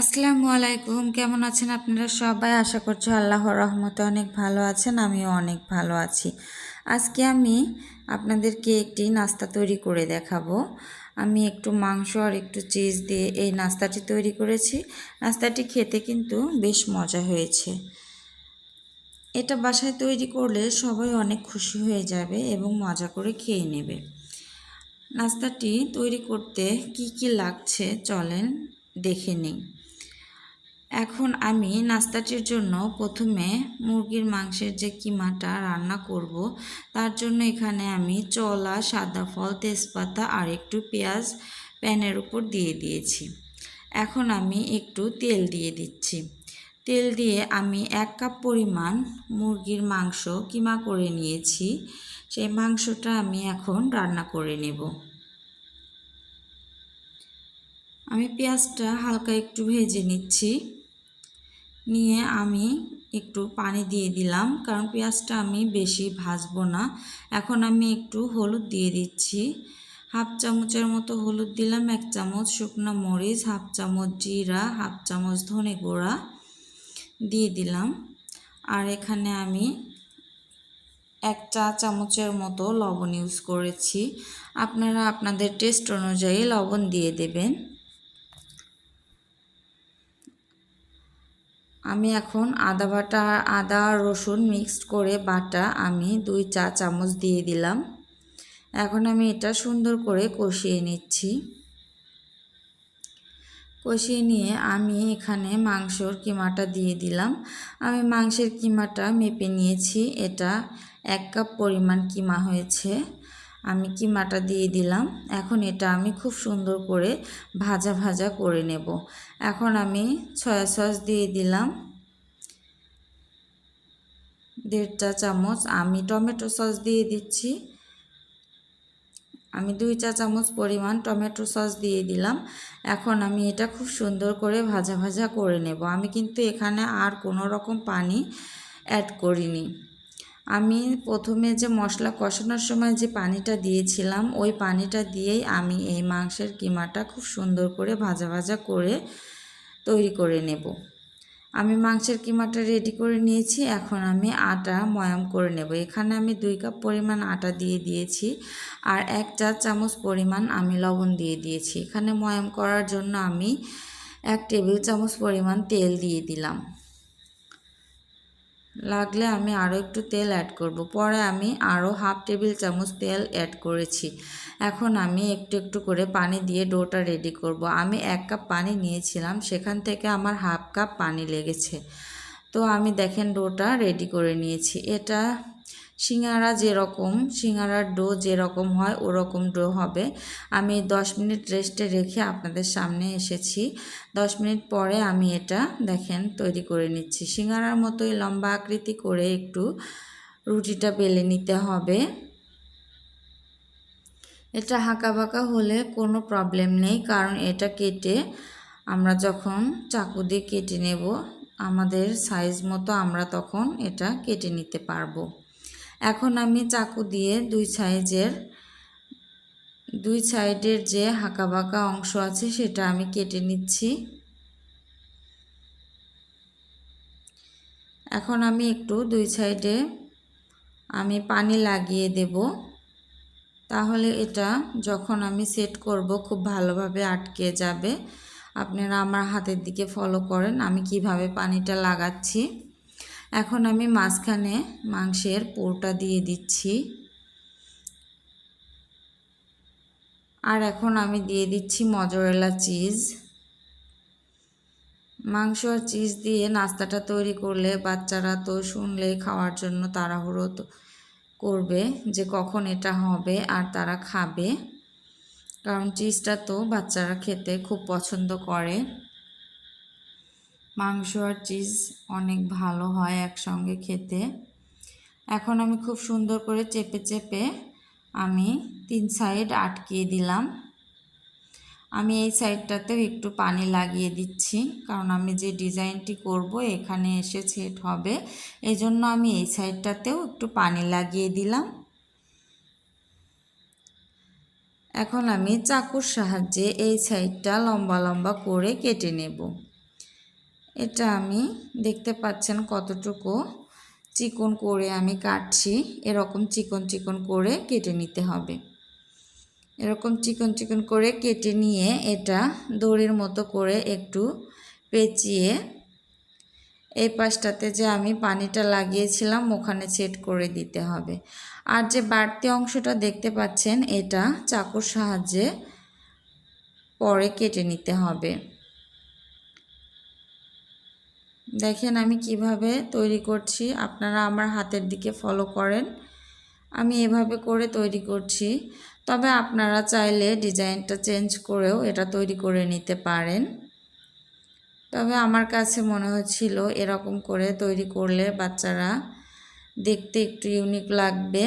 আসসালামু আলাইকুম। কেমন আছেন আপনারা সবাই? আশা করছি আল্লাহর রহমতে অনেক ভালো আছেন, আমিও অনেক ভালো আছি। আজকে আমি আপনাদেরকে একটি নাস্তা তৈরি করে দেখাবো। আমি একটু মাংস আর একটু চিজ দিয়ে এই নাস্তাটি তৈরি করেছি। নাস্তাটি খেতে কিন্তু বেশ মজা হয়েছে। এটা বাসায় তৈরি করলে সবাই অনেক খুশি হয়ে যাবে এবং মজা করে খেয়ে নেবে। নাস্তাটি তৈরি করতে কি কি লাগছে চলেন দেখে নিই। এখন আমি নাস্তাটির জন্য প্রথমে মুরগির মাংসের যে কিমাটা রান্না করব, তার জন্য এখানে আমি চলা সাদা ফল, তেজপাতা আর একটু পেঁয়াজ প্যানের উপর দিয়ে দিয়েছি। এখন আমি একটু তেল দিয়ে দিচ্ছি। তেল দিয়ে আমি এক কাপ পরিমাণ মুরগির মাংস কিমা করে নিয়েছি। সেই মাংসটা আমি এখন রান্না করে নেব। আমি পেঁয়াজটা হালকা একটু ভেজে নিচ্ছি। নিয়ে আমি একটু পানি দিয়ে দিলাম, কারণ পেঁয়াজটা আমি বেশি ভাজবো না। এখন আমি একটু হলুদ দিয়ে দিচ্ছি। হাফ চামচের মতো হলুদ দিলাম, এক চামচ শুকনো মরিচ, হাফ চামচ জিরা, হাফ চামচ ধনে গুঁড়া দিয়ে দিলাম। আর এখানে আমি এক চা চামচের মতো লবণ ইউজ করেছি। আপনারা আপনাদের টেস্ট অনুযায়ী লবণ দিয়ে দেবেন। আমি এখন আদা বাটা, আদা, রসুন মিক্সড করে বাটা আমি দুই চা চামচ দিয়ে দিলাম। এখন আমি এটা সুন্দর করে কষিয়ে নিচ্ছি। কষিয়ে নিয়ে আমি এখানে মাংসর কিমাটা দিয়ে দিলাম। আমি মাংসের কিমাটা মেপে নিয়েছি। এটা এক কাপ পরিমাণ কিমা হয়েছে। আমি কিমাটা দিয়ে দিলাম? এখন এটা আমি খুব সুন্দর করে ভাজা ভাজা করে নেব। এখন আমি সয়া সস দিয়ে দিলাম। দেড় চামচ আমি টমেটো সস দিয়ে দিচ্ছি। আমি দুই চা চামচ পরিমাণ টমেটো সস দিয়ে দিলাম। এখন আমি এটা খুব সুন্দর করে ভাজা ভাজা করে নেব। আমি কিন্তু এখানে আর কোনো রকম পানি অ্যাড করিনি। আমি প্রথমে যে মশলা কষানোর সময় যে পানিটা দিয়েছিলাম, ওই পানিটা দিয়েই আমি এই মাংসের কিমাটা খুব সুন্দর করে ভাজা ভাজা করে তৈরি করে নেব। আমি মাংসের কিমাটা রেডি করে নিয়েছি, এখন আমি আটা ময়াম করে নেব। এখানে আমি দুই কাপ পরিমাণ আটা দিয়ে দিয়েছি আর এক চা চামচ পরিমাণ আমি লবণ দিয়ে দিয়েছি। এখানে ময়াম করার জন্য আমি এক টেবিল চামচ পরিমাণ তেল দিয়ে দিলাম। লাগলে আমি আরও একটু তেল অ্যাড করব। পরে আমি আরও হাফ টেবিল চামচ তেল অ্যাড করেছি। এখন আমি একটু একটু করে পানি দিয়ে ডোটা রেডি করব। আমি এক কাপ পানি নিয়েছিলাম, সেখান থেকে আমার হাফ কাপ পানি লেগেছে। তো আমি দেখেন ডোটা রেডি করে নিয়েছি। এটা সিঙ্গারা যেরকম, সিঙ্গারার ডো যেরকম হয়, ওরকম ডো হবে। আমি দশ মিনিট রেস্টে রেখে আপনাদের সামনে এসেছি। দশ মিনিট পরে আমি এটা দেখেন তৈরি করে নিচ্ছি। সিঙ্গারার মতোই লম্বা আকৃতি করে একটু রুটিটা বেলে নিতে হবে। এটা হাঁকা বাঁকা হলে কোনো প্রবলেম নেই, কারণ এটা কেটে আমরা যখন চাকু দিয়ে কেটে নেব, আমাদের সাইজ মতো আমরা তখন এটা কেটে নিতে পারব। এখন আমি চাকু দিয়ে দুই সাইজের, দুই সাইডের যে হাঁকা বাঁকা অংশ আছে সেটা আমি কেটে নিচ্ছি। এখন আমি একটু দুই সাইডে আমি পানি লাগিয়ে দেব। তাহলে এটা যখন আমি সেট করব খুব ভালোভাবে আটকে যাবে। আপনারা আমার হাতের দিকে ফলো করেন আমি কীভাবে পানিটা লাগাচ্ছি। এখন আমি মাঝখানে মাংসের পোরটা দিয়ে দিচ্ছি। আর এখন আমি দিয়ে দিচ্ছি মজরেলা চিজ। মাংস আর চিজ দিয়ে নাস্তাটা তৈরি করলে বাচ্চারা তো শুনলেই খাওয়ার জন্য তাড়াহুড়ো করবে যে কখন এটা হবে আর তারা খাবে। কারণ চিজটা তো বাচ্চারা খেতে খুব পছন্দ করে। মাংস আর চিজ অনেক ভালো হয় একসঙ্গে খেতে। এখন আমি খুব সুন্দর করে চেপে চেপে আমি তিন সাইড আটকিয়ে দিলাম। আমি এই সাইডটাতেও একটু পানি লাগিয়ে দিচ্ছি, কারণ আমি যে ডিজাইনটি করব এখানে এসে সেট হবে। এই জন্য আমি এই সাইডটাতেও একটু পানি লাগিয়ে দিলাম। এখন আমি চাকুর সাহায্যে এই সাইডটা লম্বা লম্বা করে কেটে নেব। এটা আমি দেখতে পাচ্ছেন কতটুকু। চিকন করে আমি কাটছি, এরকম চিকন চিকন করে কেটে নিতে হবে। এরকম চিকন চিকন করে কেটে নিয়ে এটা দড়ির মতো করে একটু পেঁচিয়ে এই পাশটাতে যে আমি পানিটা লাগিয়েছিলাম, ওখানে সেট করে দিতে হবে। আর যে বাড়তি অংশটা দেখতে পাচ্ছেন, এটা চাকুর সাহায্যে পরে কেটে নিতে হবে। দেখেন আমি কীভাবে তৈরি করছি, আপনারা আমার হাতের দিকে ফলো করেন। আমি এভাবে করে তৈরি করছি, তবে আপনারা চাইলে ডিজাইনটা চেঞ্জ করেও এটা তৈরি করে নিতে পারেন। তবে আমার কাছে মনে হচ্ছিল এরকম করে তৈরি করলে বাচ্চারা দেখতে একটু ইউনিক লাগবে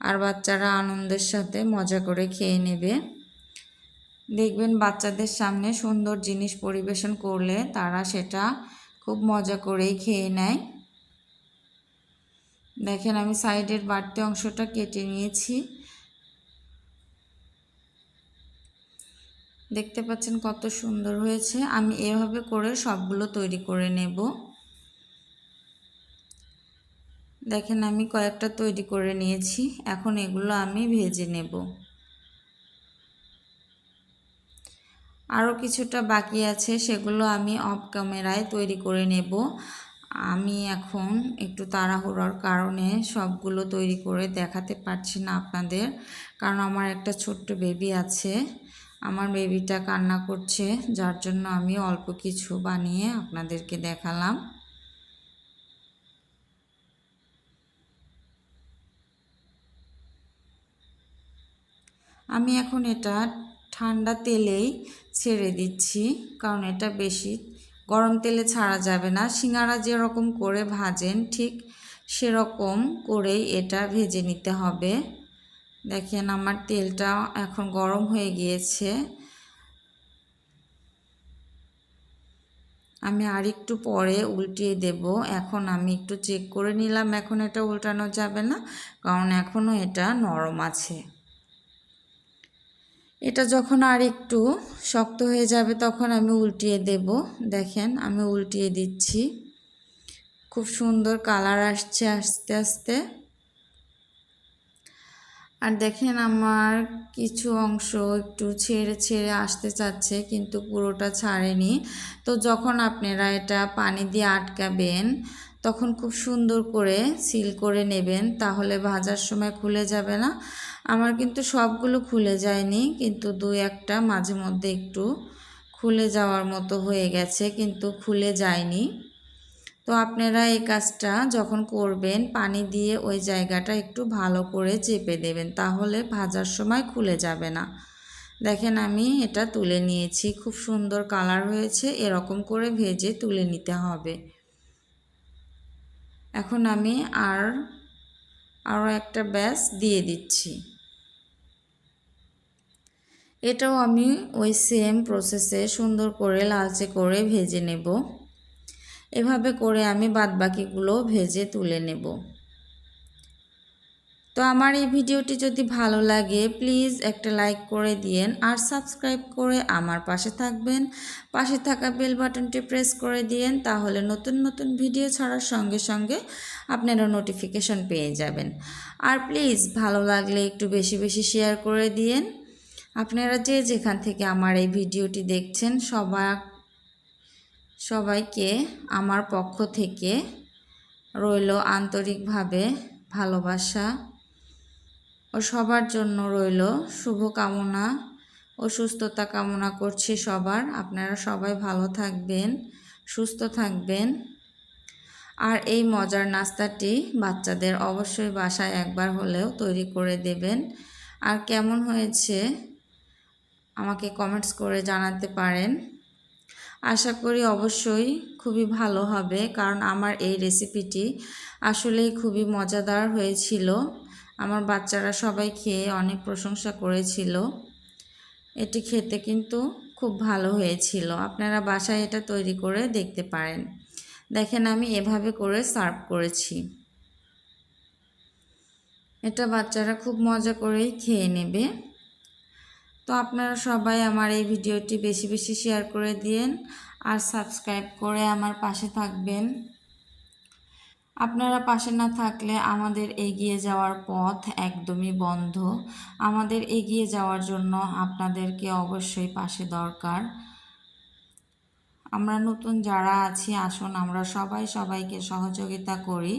আর বাচ্চারা আনন্দের সাথে মজা করে খেয়ে নেবে। দেখবেন বাচ্চাদের সামনে সুন্দর জিনিস পরিবেশন করলে তারা সেটা খুব মজা করেই খেয়ে নেয়। দেখেন আমি সাইডের বাড়তি অংশটা কেটে নিয়েছি। দেখতে পাচ্ছেন কত সুন্দর হয়েছে। আমি এভাবে করে সবগুলো তৈরি করে নেব। দেখেন আমি কয়েকটা তৈরি করে নিয়েছি। এখন এগুলো আমি ভেজে নেব। আরও কিছুটা বাকি আছে, সেগুলো আমি অফ ক্যামেরায় তৈরি করে নেব। আমি এখন একটু তাড়াহুড়োর কারণে সবগুলো তৈরি করে দেখাতে পারছি না আপনাদের, কারণ আমার একটা ছোট্ট বেবি আছে। আমার বেবিটা কান্না করছে, যার জন্য আমি অল্প কিছু বানিয়ে আপনাদেরকে দেখালাম। আমি এখন এটা ঠান্ডা তেলেই ছেড়ে দিচ্ছি, কারণ এটা বেশি। গরম তেলে ছাড়া যাবে না। সিঙ্গারা যেরকম করে ভাজেন, ঠিক সেরকম করেই এটা ভেজে নিতে হবে। দেখেন আমার তেলটা এখন গরম হয়ে গিয়েছে। আমি আর একটু পরে উল্টিয়ে দেব। এখন আমি একটু চেক করে নিলাম, এখন এটা উল্টানো যাবে না, কারণ এখনও এটা নরম আছে। এটা যখন আর একটু শক্ত হয়ে যাবে তখন আমি উল্টিয়ে দেব। দেখেন, আমি উল্টিয়ে দিচ্ছি। খুব সুন্দর কালার আসছে আস্তে আস্তে। আর দেখেন, আমার কিছু অংশ একটু ছেড়ে ছেড়ে আসতে চাচ্ছে, কিন্তু পুরোটা ছাড়েনি। তো যখন আপনারা এটা পানি দিয়ে আটকাবেন তখন খুব সুন্দর করে সিল করে নেবেন, তাহলে ভাজার সময় খুলে যাবে না। আমার কিন্তু সবগুলো খুলে যায়নি, কিন্তু দুই একটা মাঝে মধ্যে একটু খুলে যাওয়ার মতো হয়ে গেছে, কিন্তু খুলে যায়নি। তো আপনারা এই কাজটা যখন করবেন, পানি দিয়ে ওই জায়গাটা একটু ভালো করে চেপে দেবেন, তাহলে ভাজার সময় খুলে যাবে না। দেখেন আমি এটা তুলে নিয়েছি, খুব সুন্দর কালার হয়েছে, এরকম করে ভেজে তুলে নিতে হবে। এখন আমি আর, আরও একটা ব্যাস দিয়ে দিচ্ছি। এটাও আমি ওই সেম প্রসেসে সুন্দর করে লালচে করে ভেজে নেব। এভাবে করে আমি বাদবাকিগুলো ভেজে তুলে নেব। তো আমার এই ভিডিওটি যদি ভালো লাগে প্লিজ একটা লাইক করে দিয়েন আর সাবস্ক্রাইব করে আমার পাশে থাকবেন। পাশে থাকা বেল বাটনটি প্রেস করে দিয়েন, তাহলে নতুন নতুন ভিডিও ছাড়ার সঙ্গে সঙ্গে আপনারা নোটিফিকেশন পেয়ে যাবেন। আর প্লিজ ভালো লাগলে একটু বেশি বেশি শেয়ার করে দিয়েন। আপনারা যে যেখান থেকে আমার এই ভিডিওটি দেখছেন সবাই সবাইকে আমার পক্ষ থেকে রইল আন্তরিকভাবে ভালোবাসা। ও সবার জন্য রইল শুভকামনা ও সুস্থতা কামনা করছি সবার। আপনারা সবাই ভালো থাকবেন, সুস্থ থাকবেন। আর এই মজার নাস্তাটি বাচ্চাদের অবশ্যই বাসায় একবার হলেও তৈরি করে দেবেন। আর কেমন হয়েছে আমাকে কমেন্টস করে জানাতে পারেন। আশা করি অবশ্যই খুবই ভালো হবে, কারণ আমার এই রেসিপিটি আসলেই খুবই মজাদার হয়েছিল। আমার বাচ্চারা সবাই খেয়ে অনেক প্রশংসা করেছিল। এটি খেতে কিন্তু খুব ভালো হয়েছিল। আপনারা বাসায় এটা তৈরি করে দেখতে পারেন। দেখেন আমি এভাবে করে সার্ভ করেছি। এটা বাচ্চারা খুব মজা করেই খেয়ে নেবে। তো আপনারা সবাই আমার এই ভিডিওটি বেশি বেশি শেয়ার করে দিয়েন আর সাবস্ক্রাইব করে আমার পাশে থাকবেন। আপনারা পাশে না থাকলে আমাদের এগিয়ে যাওয়ার পথ একদমই বন্ধ। আমাদের এগিয়ে যাওয়ার জন্য আপনাদেরকে অবশ্যই পাশে দরকার। আমরা নতুন যারা আছি, আসুন আমরা সবাই সবাইকে সহযোগিতা করি।